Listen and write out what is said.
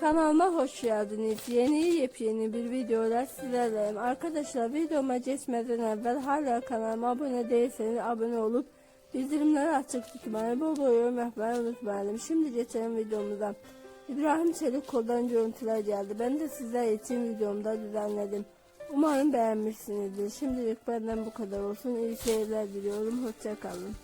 Kanalıma hoş geldiniz. Yeni yepyeni bir videoyla sizlerleyim. Arkadaşlar videoma geçmeden evvel hala kanalıma abone değilseniz abone olup bildirimleri açık tutmayı, bol bol yorum yapmayı unutmayalım. Şimdi geçelim videomuza. İbrahim Çelik koldan görüntüler geldi. Ben de sizler için videomda düzenledim. Umarım beğenmişsinizdir. Şimdilik benden bu kadar olsun. İyi seyirler diliyorum. Hoşçakalın.